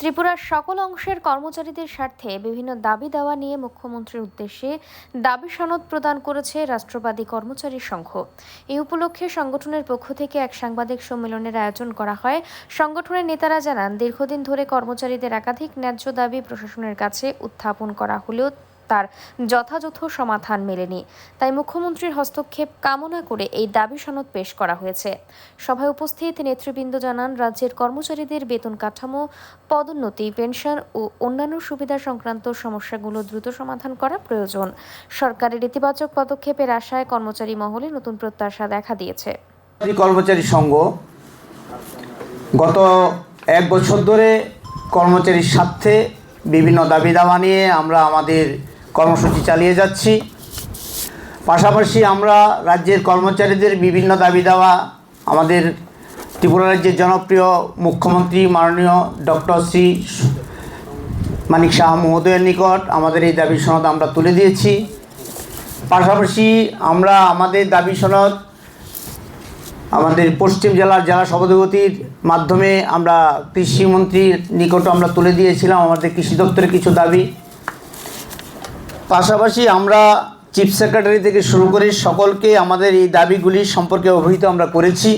ত্রিপুরার সকল অংশের কর্মচারীদের স্বার্থে বিভিন্ন দাবি দেওয়া নিয়ে মুখ্যমন্ত্রীর উদ্দেশ্যে দাবি সনদ প্রদান করেছে রাষ্ট্রবাদী কর্মচারী সংঘ। এই উপলক্ষে সংগঠনের পক্ষ থেকে এক সাংবাদিক সম্মেলনের আয়োজন করা হয়। সংগঠনের নেতারা জানান, দীর্ঘদিন ধরে কর্মচারীদের একাধিক ন্যায্য দাবি প্রশাসনের কাছে উত্থাপন করা হলেও তার যথাযথ সমাধান মেলেনি। তাই মুখ্যমন্ত্রীর হস্তক্ষেপ কামনা করে এই দাবি সনদ পেশ করা হয়েছে। সভায় উপস্থিত নেতৃবৃন্দ জানান, রাজ্যের কর্মচারীদের বেতন কাঠামো, পদোন্নতি, পেনশন ও অন্যান্য সুবিধা সংক্রান্ত সমস্যাগুলো দ্রুত সমাধান করা প্রয়োজন। সরকারের ইতিবাচক পদক্ষেপের আশায় কর্মচারী মহলে নতুন প্রত্যাশা দেখা দিয়েছে। কর্মচারী সংঘ গত এক বছর ধরে কর্মচারীর স্বার্থে বিভিন্ন দাবি দাওয়া নিয়ে আমরা আমাদের কর্মসূচি চালিয়ে যাচ্ছি। পাশাপাশি আমরা রাজ্যের কর্মচারীদের বিভিন্ন দাবি দেওয়া, আমাদের ত্রিপুরা রাজ্যের জনপ্রিয় মুখ্যমন্ত্রী মাননীয় ডক্টর শ্রী মানিক শাহ মহোদয়ের নিকট আমাদের এই দাবি সনদ আমরা তুলে দিয়েছি। পাশাপাশি আমরা আমাদের দাবি সনদ আমাদের পশ্চিম জেলার জেলা সভাধিপতির মাধ্যমে আমরা কৃষিমন্ত্রীর নিকট আমরা তুলে দিয়েছিলাম আমাদের কৃষি দপ্তরের কিছু দাবি। পাশাপাশি আমরা চিফ সেক্রেটারি থেকে শুরু করে সকলকে আমাদের এই দাবিগুলি সম্পর্কে অবহিত আমরা করেছি।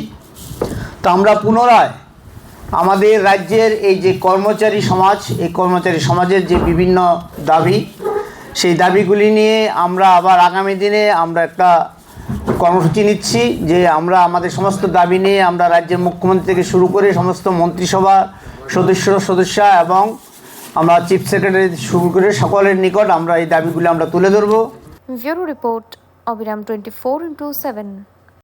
তো আমরা পুনরায় আমাদের রাজ্যের এই যে কর্মচারী সমাজ, এই কর্মচারী সমাজের যে বিভিন্ন দাবি, সেই দাবিগুলি নিয়ে আমরা আবার আগামী দিনে আমরা একটা কর্মসূচি নিচ্ছি যে আমরা আমাদের সমস্ত দাবি নিয়ে আমরা রাজ্যের মুখ্যমন্ত্রী থেকে শুরু করে সমস্ত মন্ত্রিসভা সদস্য সদস্যা এবং আমরা চিফ সেক্রেটারি শুরু করে সকলের নিকট আমরা এই দাবিগুলো আমরা তুলে ধরবো। ব্যুরো রিপোর্ট, অবিরাম টোয়েন্টি ফোর ইন্টু সেভেন